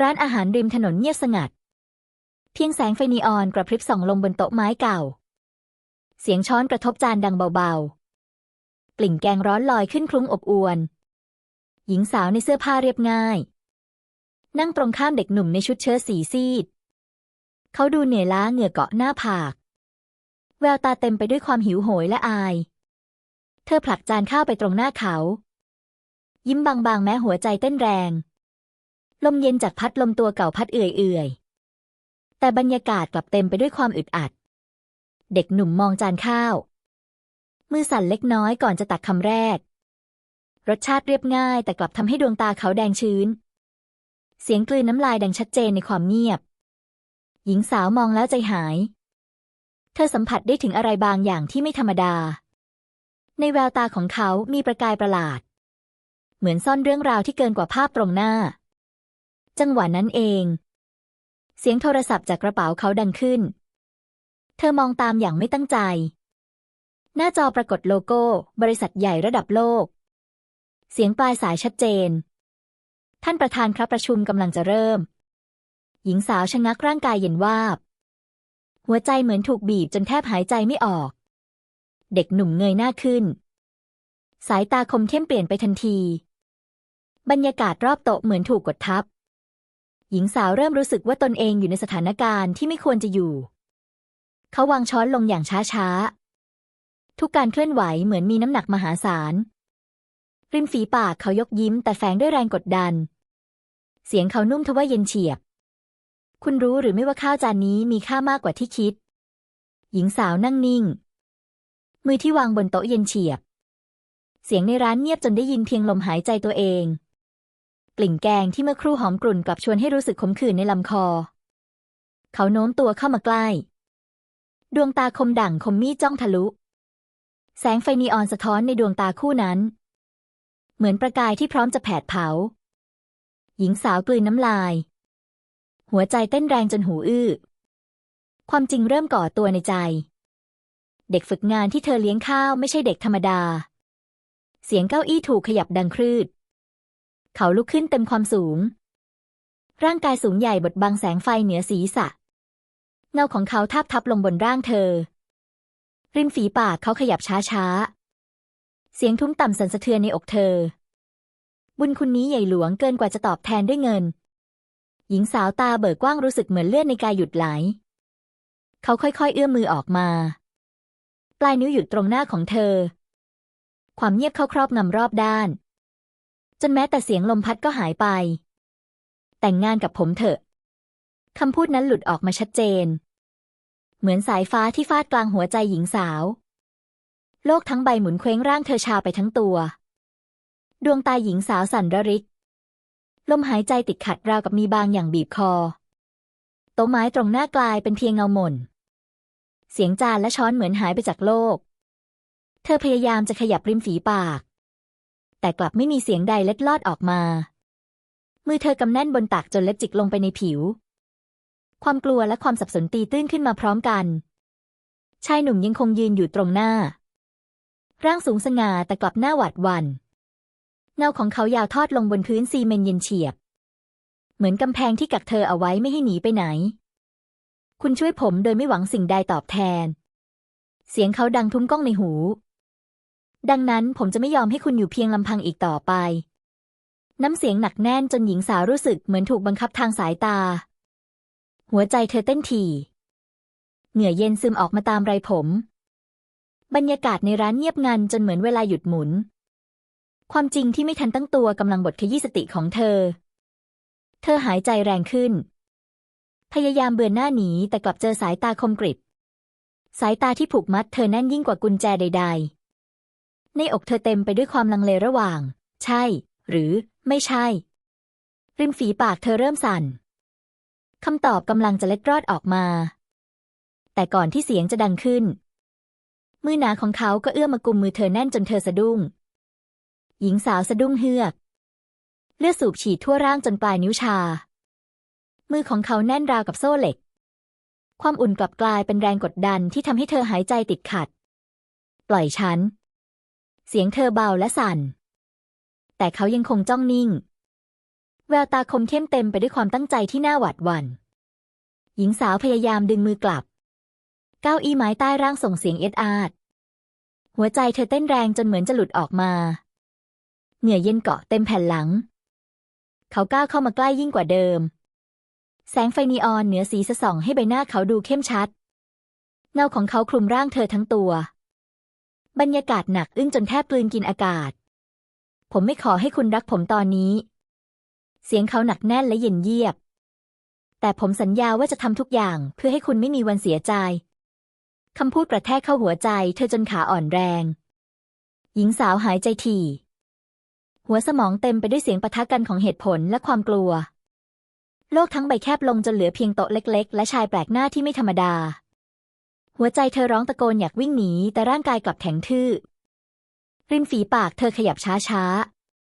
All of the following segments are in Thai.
ร้านอาหารริมถนนเงียบสงัด เพียงแสงไฟนีออนกระพริบส่องลงบนโต๊ะไม้เก่า เสียงช้อนกระทบจานดังเบาๆ กลิ่นแกงร้อนลอยขึ้นคลุ้งอบอวน หญิงสาวในเสื้อผ้าเรียบง่าย นั่งตรงข้ามเด็กหนุ่มในชุดเชิ้ตสีซีด เขาดูเหนื่อยล้าเหงื่อเกาะหน้าผาก แววตาเต็มไปด้วยความหิวโหยและอาย เธอผลักจานข้าวไปตรงหน้าเขา ยิ้มบางๆ แม้หัวใจเต้นแรง ลมเย็นจากพัดลมตัวเก่าพัดเอื่อยๆ แต่บรรยากาศกลับเต็มไปด้วยความอึดอัด เด็กหนุ่มมองจานข้าว มือสั่นเล็กน้อยก่อนจะตักคำแรก รสชาติเรียบง่ายแต่กลับทำให้ดวงตาเขาแดงชื้น เสียงกลืนน้ำลายดังชัดเจนในความเงียบ หญิงสาวมองแล้วใจหาย เธอสัมผัสได้ถึงอะไรบางอย่างที่ไม่ธรรมดา ในแววตาของเขามีประกายประหลาด เหมือนซ่อนเรื่องราวที่เกินกว่าภาพตรงหน้า จังหวะนั้นเอง เสียงโทรศัพท์จากกระเป๋าเขาดังขึ้น เธอมองตามอย่างไม่ตั้งใจ หน้าจอปรากฏโลโก้ บริษัทใหญ่ระดับโลก เสียงปลายสายชัดเจน ท่านประธานครับประชุมกำลังจะเริ่ม หญิงสาวชะงักร่างกายเย็นวาบ หัวใจเหมือนถูกบีบจนแทบหายใจไม่ออก เด็กหนุ่มเงยหน้าขึ้น สายตาคมเข้มเปลี่ยนไปทันทีบรรยากาศรอบโต๊ะเหมือนถูกกดทับ หญิงสาวเริ่มรู้สึกว่าตนเองอยู่ในสถานการณ์ที่ไม่ควรจะอยู่ เขาวางช้อนลงอย่างช้าๆ ทุกการเคลื่อนไหวเหมือนมีน้ำหนักมหาศาล ริมฝีปากเขายกยิ้มแต่แฝงด้วยแรงกดดัน เสียงเขานุ่มทว่าเย็นเฉียบ คุณรู้หรือไม่ว่าข้าวจานนี้มีค่ามากกว่าที่คิด หญิงสาวนั่งนิ่ง มือที่วางบนโต๊ะเย็นเฉียบ เสียงในร้านเงียบจนได้ยินเพียงลมหายใจตัวเอง กลิ่นแกงที่เมื่อครู่หอมกลุ่นกลับชวนให้รู้สึกขมขื่นในลำคอ เขาโน้มตัวเข้ามาใกล้ ดวงตาคมดั่งคมมีดจ้องทะลุ แสงไฟนีออนสะท้อนในดวงตาคู่นั้น เหมือนประกายที่พร้อมจะแผดเผา หญิงสาวกลืนน้ำลาย หัวใจเต้นแรงจนหูอื้อ ความจริงเริ่มก่อตัวในใจ เด็กฝึกงานที่เธอเลี้ยงข้าวไม่ใช่เด็กธรรมดา เสียงเก้าอี้ถูกขยับดังครืด เขาลุกขึ้นเต็มความสูง ร่างกายสูงใหญ่บดบังแสงไฟเหนือศีรษะ เงาของเขาทาบทับลงบนร่างเธอ ริมฝีปากเขาขยับช้าๆ เสียงทุ้มต่ำสั่นสะเทือนในอกเธอ บุญคุณนี้ใหญ่หลวงเกินกว่าจะตอบแทนด้วยเงิน หญิงสาวตาเบิกกว้างรู้สึกเหมือนเลือดในกายหยุดไหล เขาค่อยๆ เอื้อมมือออกมา ปลายนิ้วหยุดตรงหน้าของเธอความเงียบเข้าครอบงำรอบด้าน จนแม้แต่เสียงลมพัดก็หายไป แต่งงานกับผมเถอะคำพูดนั้นหลุดออกมาชัดเจน เหมือนสายฟ้าที่ฟาดกลางหัวใจหญิงสาว โลกทั้งใบหมุนเคว้งร่างเธอชาไปทั้งตัว ดวงตาหญิงสาวสั่นระริก ลมหายใจติดขัดราวกับมีบางอย่างบีบคอ โต๊ะไม้ตรงหน้ากลายเป็นเพียงเงาหม่น เสียงจานและช้อนเหมือนหายไปจากโลก เธอพยายามจะขยับริมฝีปาก แต่กลับไม่มีเสียงใดเล็ดลอดออกมา มือเธอกำแน่นบนตักจนเล็บจิกลงไปในผิว ความกลัวและความสับสนตีตื้นขึ้นมาพร้อมกัน ชายหนุ่มยังคงยืนอยู่ตรงหน้า ร่างสูงสง่าแต่กลับหน้าหวาดหวัน่นเงาของเขายาวทอดลงบนพื้นซีเมนต์เย็นเฉียบ เหมือนกำแพงที่กักเธอเอาไว้ไม่ให้หนีไปไหน คุณช่วยผมโดยไม่หวังสิ่งใดตอบแทน เสียงเขาดังทุ้มก้องในหู ดังนั้นผมจะไม่ยอมให้คุณอยู่เพียงลำพังอีกต่อไป น้ำเสียงหนักแน่นจนหญิงสาวรู้สึกเหมือนถูกบังคับทางสายตา หัวใจเธอเต้นถี่ เหงื่อเย็นซึมออกมาตามไรผม บรรยากาศในร้านเงียบงันจนเหมือนเวลาหยุดหมุน ความจริงที่ไม่ทันตั้งตัวกำลังบดขยี้สติของเธอ เธอหายใจแรงขึ้น พยายามเบือนหน้าหนีแต่กลับเจอสายตาคมกริบ สายตาที่ผูกมัดเธอแน่นยิ่งกว่ากุญแจใด ๆ ในอกเธอเต็มไปด้วยความลังเลระหว่าง ใช่ หรือไม่ใช่ ริมฝีปากเธอเริ่มสั่นคำตอบกำลังจะเล็ดรอดออกมา แต่ก่อนที่เสียงจะดังขึ้น มือหนาของเขาก็เอื้อมมากุมมือเธอแน่นจนเธอสะดุ้ง หญิงสาวสะดุ้งเฮือก เลือดสูบฉีดทั่วร่างจนปลายนิ้วชา มือของเขาแน่นราวกับโซ่เหล็ก ความอุ่นกลับกลายเป็นแรงกดดันที่ทำให้เธอหายใจติดขัด ปล่อยฉัน เสียงเธอเบาและสั่น แต่เขายังคงจ้องนิ่ง แววตาคมเข้มเต็มไปด้วยความตั้งใจที่น่าหวาดหวั่น หญิงสาวพยายามดึงมือกลับ เก้าอี้ไม้ใต้ร่างส่งเสียงเอ็ดอาด หัวใจเธอเต้นแรงจนเหมือนจะหลุดออกมา เหงื่อเย็นเกาะเต็มแผ่นหลัง เขาก้าวเข้ามาใกล้ยิ่งกว่าเดิม แสงไฟนีออนเหนือสีสะส่องให้ใบหน้าเขาดูเข้มชัด เงาของเขาคลุมร่างเธอทั้งตัว บรรยากาศหนักอึ้งจนแทบกลืนกินอากาศ ผมไม่ขอให้คุณรักผมตอนนี้ เสียงเขาหนักแน่นและเย็นเยียบ แต่ผมสัญญาว่าจะทำทุกอย่างเพื่อให้คุณไม่มีวันเสียใจคำพูดกระแทกเข้าหัวใจเธอจนขาอ่อนแรง หญิงสาวหายใจถี่ หัวสมองเต็มไปด้วยเสียงปะทะกันของเหตุผลและความกลัว โลกทั้งใบแคบลงจนเหลือเพียงโต๊ะเล็ก ๆ และชายแปลกหน้าที่ไม่ธรรมดา หัวใจเธอร้องตะโกนอยากวิ่งหนี แต่ร่างกายกลับแข็งทื่อ ริมฝีปากเธอขยับช้า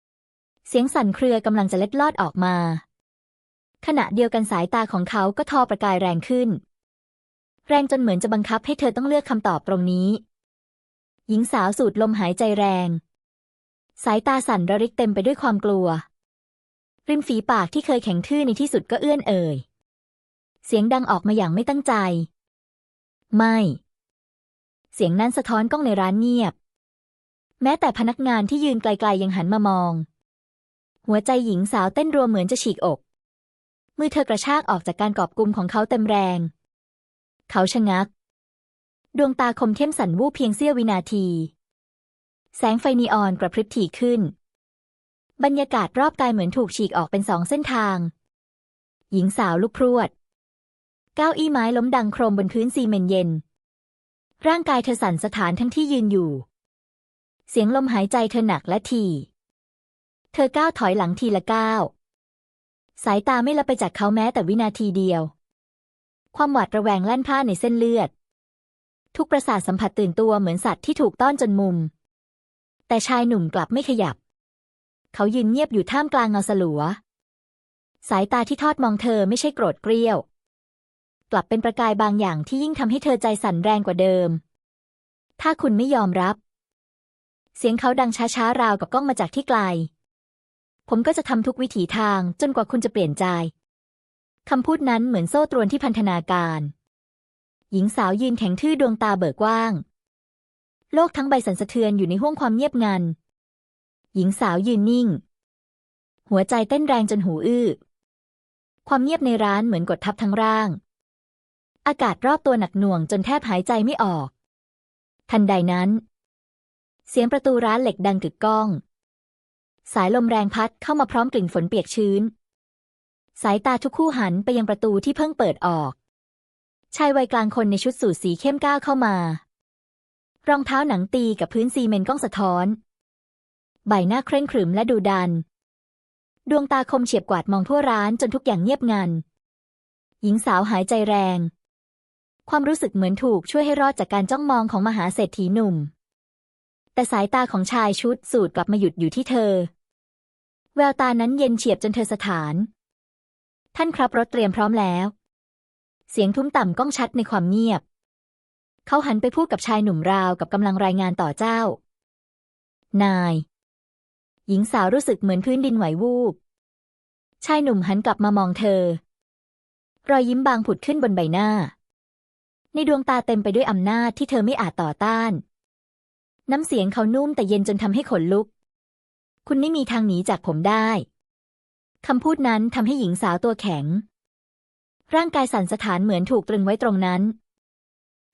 ๆ เสียงสั่นเครือกำลังจะเล็ดลอดออกมา ขณะเดียวกันสายตาของเขาก็ทอประกายแรงขึ้น แรงจนเหมือนจะบังคับให้เธอต้องเลือกคำตอบตรงนี้ หญิงสาวสูดลมหายใจแรง สายตาสั่นระริกเต็มไปด้วยความกลัว ริมฝีปากที่เคยแข็งทื่อในที่สุดก็เอื้อนเอ่ย เสียงดังออกมาอย่างไม่ตั้งใจ ไม่ เสียงนั้นสะท้อนกล้องในร้านเงียบ แม้แต่พนักงานที่ยืนไกลๆยังหันมามอง หัวใจหญิงสาวเต้นรัวเหมือนจะฉีกอก มือเธอกระชากออกจากการกอบกุมของเขาเต็มแรง เขาชะงัก ดวงตาคมเข้มสันวูบเพียงเสี้ยววินาที แสงไฟนีออนกระพริบถี่ขึ้น บรรยากาศรอบกายเหมือนถูกฉีกออกเป็นสองเส้นทาง หญิงสาวลุกพรวด เก้าอี้ไม้ล้มดังโครมบนพื้นซีเมนต์เย็น ร่างกายเธอสั่นสะท้านทั้งที่ยืนอยู่ เสียงลมหายใจเธอหนักและถี่เธอก้าวถอยหลังทีละก้าว สายตาไม่ละไปจากเขาแม้แต่วินาทีเดียว ความหวาดระแวงแล่นพ่านในเส้นเลือด ทุกประสาทสัมผัสตื่นตัวเหมือนสัตว์ที่ถูกต้อนจนมุม แต่ชายหนุ่มกลับไม่ขยับ เขายืนเงียบอยู่ท่ามกลางเงาสลัว สายตาที่ทอดมองเธอไม่ใช่โกรธเกรี้ยว กลับเป็นประกายบางอย่างที่ยิ่งทำให้เธอใจสั่นแรงกว่าเดิม ถ้าคุณไม่ยอมรับ เสียงเขาดังช้าๆราวกับกล้องมาจากที่ไกล ผมก็จะทำทุกวิถีทางจนกว่าคุณจะเปลี่ยนใจคำพูดนั้นเหมือนโซ่ตรวนที่พันธนาการ หญิงสาวยืนแข็งทื่อดวงตาเบิกกว้าง โลกทั้งใบสั่นสะเทือนอยู่ในห้วงความเงียบงัน หญิงสาวยืนนิ่ง หัวใจเต้นแรงจนหูอื้อ ความเงียบในร้านเหมือนกดทับทั้งร่าง อากาศรอบตัวหนักหน่วงจนแทบหายใจไม่ออก ทันใดนั้น เสียงประตูร้านเหล็กดังกึกก้อง สายลมแรงพัดเข้ามาพร้อมกลิ่นฝนเปียกชื้น สายตาทุกคู่หันไปยังประตูที่เพิ่งเปิดออก ชายวัยกลางคนในชุดสูทสีเข้มก้าวเข้ามา รองเท้าหนังตีกับพื้นซีเมนต์ก้องสะท้อน ใบหน้าเคร่งขรึมและดูดัน ดวงตาคมเฉียบกวาดมองทั่วร้านจนทุกอย่างเงียบงันหญิงสาวหายใจแรง ความรู้สึกเหมือนถูกช่วยให้รอดจากการจ้องมองของมหาเศรษฐีหนุ่ม แต่สายตาของชายชุดสูทกลับมาหยุดอยู่ที่เธอ แววตานั้นเย็นเฉียบจนเธอสถาน ท่านครับรถเตรียมพร้อมแล้ว เสียงทุ้มต่ำก้องชัดในความเงียบ เขาหันไปพูดกับชายหนุ่มราวกับกำลังรายงานต่อเจ้า นาย หญิงสาวรู้สึกเหมือนพื้นดินไหววูบ ชายหนุ่มหันกลับมามองเธอ รอยยิ้มบางผุดขึ้นบนใบหน้า ในดวงตาเต็มไปด้วยอำนาจที่เธอไม่อาจต่อต้าน น้ำเสียงเขานุ่มแต่เย็นจนทำให้ขนลุก คุณไม่มีทางหนีจากผมได้คำพูดนั้นทำให้หญิงสาวตัวแข็ง ร่างกายสั่นสะท้านเหมือนถูกตรึงไว้ตรงนั้น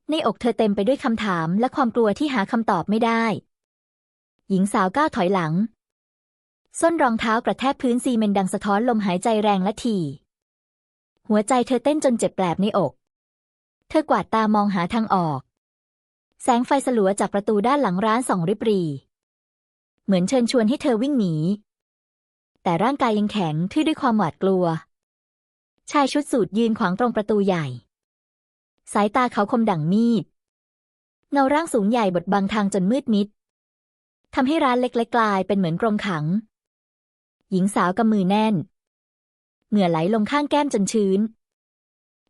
ในอกเธอเต็มไปด้วยคำถามและความกลัวที่หาคำตอบไม่ได้ หญิงสาวก้าวถอยหลัง ส้นรองเท้ากระแทกพื้นซีเมนต์ดังสะท้อนลมหายใจแรงและถี่ หัวใจเธอเต้นจนเจ็บแปลบในอก เธอกวาดตามองหาทางออก แสงไฟสลัวจากประตูด้านหลังร้านส่องริบหรี เหมือนเชิญชวนให้เธอวิ่งหนี แต่ร่างกายยังแข็งทื่อด้วยความหวาดกลัว ชายชุดสูทยืนขวางตรงประตูใหญ่ สายตาเขาคมดั่งมีด เงาร่างสูงใหญ่บดบังทางจนมืดมิดทำให้ร้านเล็กๆกลายเป็นเหมือนกรงขัง หญิงสาวกำมือแน่น เหงื่อไหลลงข้างแก้มจนชื้น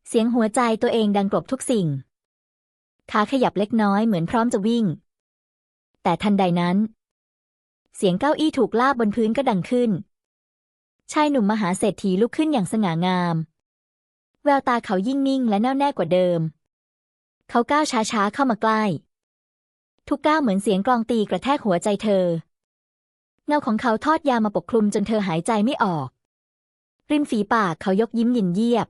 เสียงหัวใจตัวเองดังกลบทุกสิ่ง ขาขยับเล็กน้อยเหมือนพร้อมจะวิ่ง แต่ทันใดนั้น เสียงเก้าอี้ถูกลาบบนพื้นก็ดังขึ้น ชายหนุ่มมหาเศรษฐีลุกขึ้นอย่างสง่างาม แววตาเขายิ่งนิ่งและแน่วแน่กว่าเดิม เขาก้าวช้าๆเข้ามาใกล้ ทุกก้าวเหมือนเสียงกลองตีกระแทกหัวใจเธอ เงาของเขาทอดยาวมาปกคลุมจนเธอหายใจไม่ออก ริมฝีปากเขายกยิ้มยินเยียบ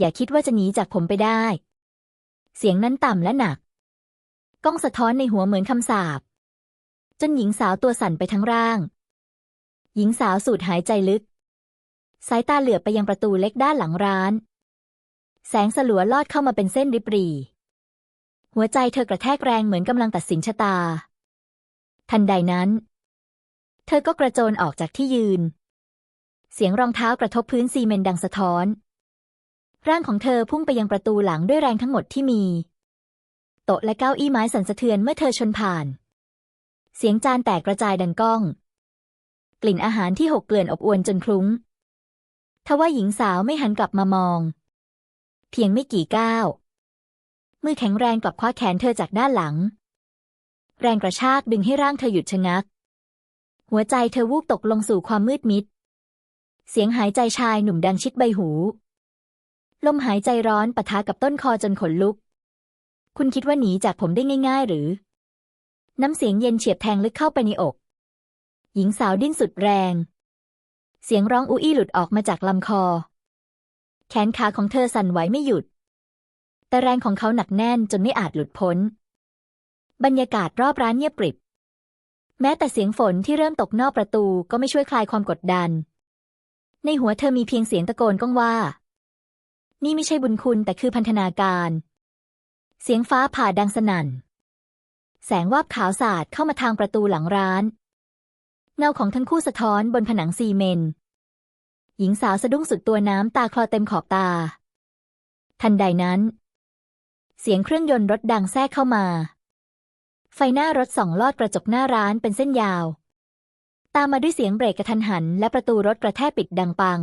อย่าคิดว่าจะหนีจากผมไปได้ เสียงนั้นต่ำและหนัก ก้องสะท้อนในหัวเหมือนคำสาปจนหญิงสาวตัวสั่นไปทั้งร่าง หญิงสาวสูดหายใจลึก สายตาเหลือบไปยังประตูเล็กด้านหลังร้าน แสงสลัวลอดเข้ามาเป็นเส้นริบหรี่หัวใจเธอกระแทกแรงเหมือนกำลังตัดสินชะตา ทันใดนั้น เธอก็กระโจนออกจากที่ยืน เสียงรองเท้ากระทบพื้นซีเมนต์ดังสะท้อน ร่างของเธอพุ่งไปยังประตูหลังด้วยแรงทั้งหมดที่มี โต๊ะและเก้าอี้ไม้สั่นสะเทือนเมื่อเธอชนผ่าน เสียงจานแตกกระจายดังก้อง กลิ่นอาหารที่หกเกลื่อนอบอวนจนคลุ้ง ทว่าหญิงสาวไม่หันกลับมามอง เพียงไม่กี่ก้าว มือแข็งแรงกลับคว้าแขนเธอจากด้านหลัง แรงกระชากดึงให้ร่างเธอหยุดชะงัก หัวใจเธอวูบตกลงสู่ความมืดมิด เสียงหายใจชายหนุ่มดังชิดใบหู ลมหายใจร้อนปะทะกับต้นคอจนขนลุก คุณคิดว่าหนีจากผมได้ง่ายๆ หรือ น้ำเสียงเย็นเฉียบแทงลึกเข้าไปในอก หญิงสาวดิ้นสุดแรง เสียงร้องอู้อี้หลุดออกมาจากลำคอ แขนขาของเธอสั่นไหวไม่หยุด แต่แรงของเขาหนักแน่นจนไม่อาจหลุดพ้น บรรยากาศรอบร้านเงียบกริบ แม้แต่เสียงฝนที่เริ่มตกนอกประตูก็ไม่ช่วยคลายความกดดัน ในหัวเธอมีเพียงเสียงตะโกนก้องว่า นี่ไม่ใช่บุญคุณแต่คือพันธนาการ เสียงฟ้าผ่าดังสนั่น แสงวาบขาวสาดเข้ามาทางประตูหลังร้าน เงาของทั้งคู่สะท้อนบนผนังซีเมนต์หญิงสาวสะดุ้งสุดตัวน้ำตาคลอเต็มขอบตา ทันใดนั้น เสียงเครื่องยนต์รถดังแทรกเข้ามา ไฟหน้ารถส่องลอดกระจกหน้าร้านเป็นเส้นยาว ตามมาด้วยเสียงเบรกกระทันหัน และประตูรถกระแทกปิดดังปัง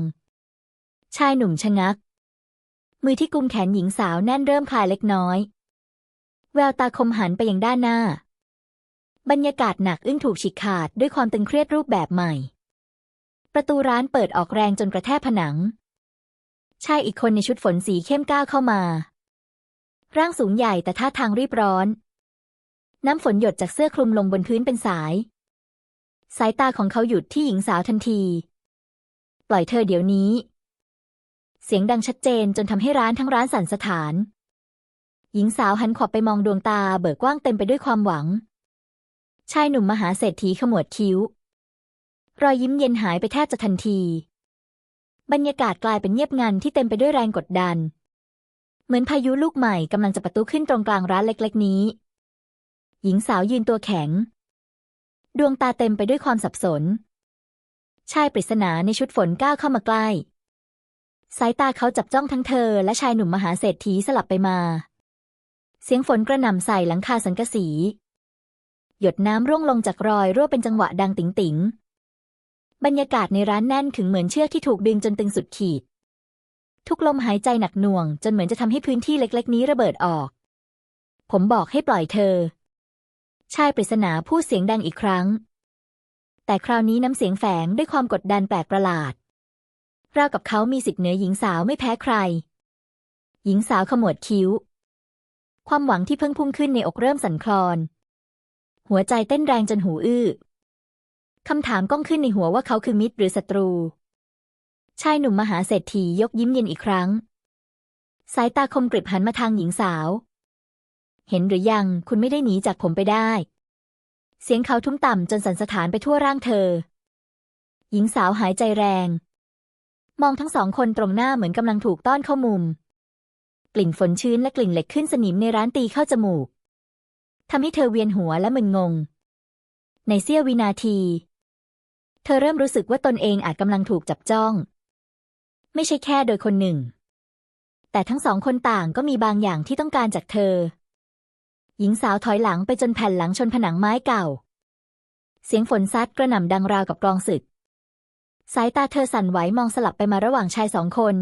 ชายหนุ่มชะงัก มือที่กุมแขนหญิงสาวแน่นเริ่มคลายเล็กน้อย แววตาคมหันไปยังด้านหน้า บรรยากาศหนักอึ้งถูกฉีกขาดด้วยความตึงเครียดรูปแบบใหม่ ประตูร้านเปิดออกแรงจนกระแทกผนัง ชายอีกคนในชุดฝนสีเข้มก้าวเข้ามา ร่างสูงใหญ่แต่ท่าทางรีบร้อน น้ำฝนหยดจากเสื้อคลุมลงบนพื้นเป็นสาย สายตาของเขาหยุดที่หญิงสาวทันที ปล่อยเธอเดี๋ยวนี้ เสียงดังชัดเจนจนทำให้ร้านทั้งร้านสั่นสะท้าน หญิงสาวหันขวับไปมองดวงตาเบิกกว้างเต็มไปด้วยความหวัง ชายหนุ่มมหาเศรษฐีขมวดคิ้ว รอยยิ้มเย็นหายไปแทบจะทันที บรรยากาศกลายเป็นเงียบงันที่เต็มไปด้วยแรงกดดัน เหมือนพายุลูกใหม่กำลังจะประตูขึ้นตรงกลางร้านเล็ก ๆ นี้ หญิงสาวยืนตัวแข็ง ดวงตาเต็มไปด้วยความสับสนชายปริศนาในชุดฝนก้าวเข้ามาใกล้ สายตาเขาจับจ้องทั้งเธอและชายหนุ่มมหาเศรษฐีสลับไปมา เสียงฝนกระหน่ำใส่หลังคาสังกะสี หยดน้ำร่วงลงจากรอยรั่วเป็นจังหวะดังติ๋งติ๋งบรรยากาศในร้านแน่นขึงเหมือนเชือกที่ถูกดึงจนตึงสุดขีด ทุกลมหายใจหนักหน่วง จนเหมือนจะทำให้พื้นที่เล็ก ๆ นี้ระเบิดออก ผมบอกให้ปล่อยเธอ ชายปริศนาพูดเสียงดังอีกครั้ง แต่คราวนี้น้ำเสียงแฝงด้วยความกดดันแปลกประหลาด ราวกับเขามีสิทธิ์เหนือหญิงสาวไม่แพ้ใคร หญิงสาวขมวดคิ้ว ความหวังที่เพิ่งพุ่งขึ้นในอกเริ่มสั่นคลอน หัวใจเต้นแรงจนหูอื้อคำถามก้องขึ้นในหัวว่าเขาคือมิตรหรือศัตรู ชายหนุ่มมหาเศรษฐียกยิ้มเย็นอีกครั้ง สายตาคมกริบหันมาทางหญิงสาว เห็นหรือยังคุณไม่ได้หนีจากผมไปได้ เสียงเขาทุ้มต่ำจนสั่นสะท้านไปทั่วร่างเธอ หญิงสาวหายใจแรง มองทั้งสองคนตรงหน้าเหมือนกำลังถูกต้อนเข้ามุม กลิ่นฝนชื้นและกลิ่นเหล็กขึ้นสนิมในร้านตีเข้าจมูกทำให้เธอเวียนหัวและมึนงง ในเสี้ยววินาที เธอเริ่มรู้สึกว่าตนเองอาจกำลังถูกจับจ้อง ไม่ใช่แค่โดยคนหนึ่ง แต่ทั้งสองคนต่างก็มีบางอย่างที่ต้องการจากเธอ หญิงสาวถอยหลังไปจนแผ่นหลังชนผนังไม้เก่า เสียงฝนซัดกระหน่ำดังราวกับกลองศึก สายตาเธอสั่นไหวมองสลับไปมาระหว่างชายสองคน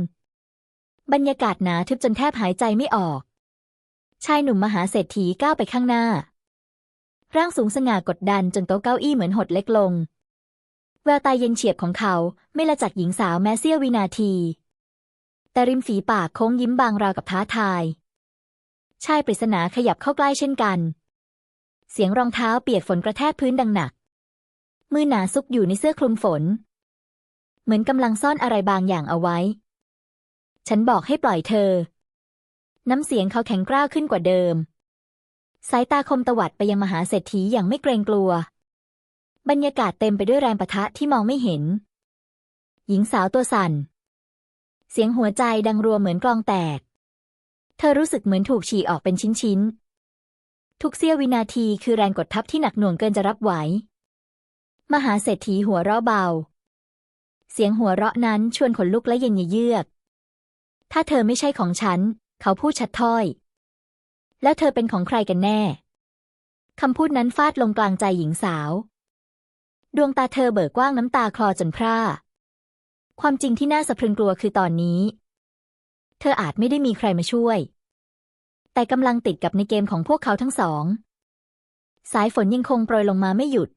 บรรยากาศหนาทึบจนแทบหายใจไม่ออก ชายหนุ่มมหาเศรษฐีก้าวไปข้างหน้า ร่างสูงสง่ากดดันจนโต๊ะเก้าอี้เหมือนหดเล็กลง แววตาเย็นเฉียบของเขาไม่ละจากหญิงสาวแม้เสี้ยววินาที แต่ริมฝีปากโค้งยิ้มบางราวกับท้าทาย ชายปริศนาขยับเข้าใกล้เช่นกัน เสียงรองเท้าเปียกฝนกระแทกพื้นดังหนัก มือหนาซุกอยู่ในเสื้อคลุมฝน เหมือนกำลังซ่อนอะไรบางอย่างเอาไว้ ฉันบอกให้ปล่อยเธอ น้ำเสียงเขาแข็งกร้าวขึ้นกว่าเดิม สายตาคมตวัดไปยังมหาเศรษฐีอย่างไม่เกรงกลัว บรรยากาศเต็มไปด้วยแรงปะทะที่มองไม่เห็น หญิงสาวตัวสั่น เสียงหัวใจดังรัวเหมือนกลองแตก เธอรู้สึกเหมือนถูกฉี่ออกเป็นชิ้นๆทุกเสี้ยววินาทีคือแรงกดทับที่หนักหน่วงเกินจะรับไหว มหาเศรษฐีหัวเราะเบา เสียงหัวเราะนั้นชวนขนลุกและเย็นเยือก ถ้าเธอไม่ใช่ของฉัน เขาพูดชัดถ้อย แล้วเธอเป็นของใครกันแน่ คำพูดนั้นฟาดลงกลางใจหญิงสาว ดวงตาเธอเบิกกว้างน้ำตาคลอจนพร่า ความจริงที่น่าสะพรึงกลัวคือตอนนี้ เธออาจไม่ได้มีใครมาช่วย แต่กำลังติดกับในเกมของพวกเขาทั้งสอง สายฝนยังคงโปรยลงมาไม่หยุด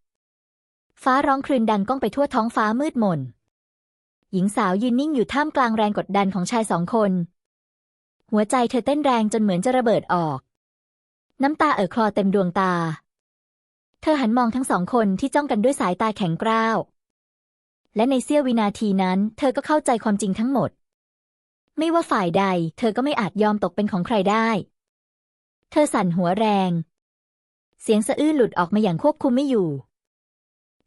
ฟ้าร้องคลื่นดังก้องไปทั่วท้องฟ้ามืดมน หญิงสาวยืนนิ่งอยู่ท่ามกลางแรงกดดันของชายสองคน หัวใจเธอเต้นแรงจนเหมือนจะระเบิดออก น้ำตาเอ่อคลอเต็มดวงตา เธอหันมองทั้งสองคนที่จ้องกันด้วยสายตาแข็งกร้าว และในเสี้ยววินาทีนั้น เธอก็เข้าใจความจริงทั้งหมด ไม่ว่าฝ่ายใด เธอก็ไม่อาจยอมตกเป็นของใครได้ เธอสั่นหัวแรง เสียงสะอื้นหลุดออกมาอย่างควบคุมไม่อยู่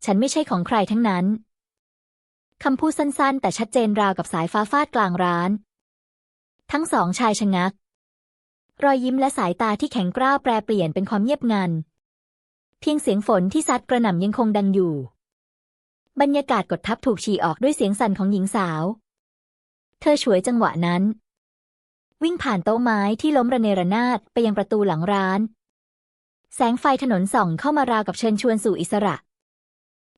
ฉันไม่ใช่ของใครทั้งนั้น คำพูดสั้นๆ แต่ชัดเจนราวกับสายฟ้าฟาดกลางร้าน ทั้งสองชายชะงัก รอยยิ้มและสายตาที่แข็งกร้าวแปรเปลี่ยนเป็นความเงียบงัน เพียงเสียงฝนที่ซัดกระหน่ำยังคงดังอยู่ บรรยากาศกดทับถูกฉี่ออกด้วยเสียงสั่นของหญิงสาว เธอฉวยจังหวะนั้น วิ่งผ่านโต๊ะไม้ที่ล้มระเนระนาดไปยังประตูหลังร้าน แสงไฟถนนส่องเข้ามาราวกับเชิญชวนสู่อิสระ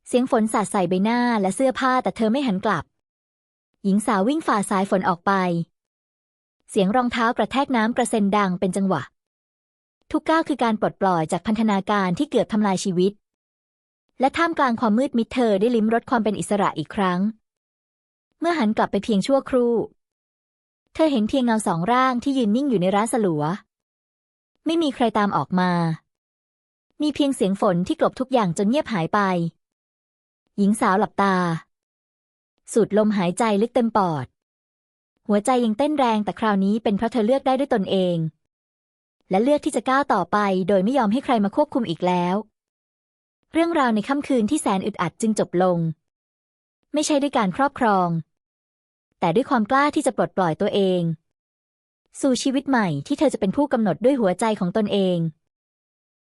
เสียงฝนสาดใส่ใบหน้าและเสื้อผ้าแต่เธอไม่หันกลับ หญิงสาววิ่งฝ่าสายฝนออกไป เสียงรองเท้ากระแทกน้ำกระเซ็นดังเป็นจังหวะ ทุกก้าวคือการปลดปล่อยจากพันธนาการที่เกือบทำลายชีวิต และท่ามกลางความมืดมิดเธอได้ลิ้มรสความเป็นอิสระอีกครั้ง เมื่อหันกลับไปเพียงชั่วครู่ เธอเห็นเพียงเงาสองร่างที่ยืนนิ่งอยู่ในร้านสลัว ไม่มีใครตามออกมา มีเพียงเสียงฝนที่กลบทุกอย่างจนเงียบหายไป หญิงสาวหลับตา สูดลมหายใจลึกเต็มปอด หัวใจยังเต้นแรงแต่คราวนี้เป็นเพราะเธอเลือกได้ด้วยตนเอง และเลือกที่จะก้าวต่อไป โดยไม่ยอมให้ใครมาควบคุมอีกแล้ว เรื่องราวในค่ำคืนที่แสนอึดอัดจึงจบลง ไม่ใช่ด้วยการครอบครอง แต่ด้วยความกล้าที่จะปลดปล่อยตัวเอง สู่ชีวิตใหม่ที่เธอจะเป็นผู้กำหนดด้วยหัวใจของตนเอง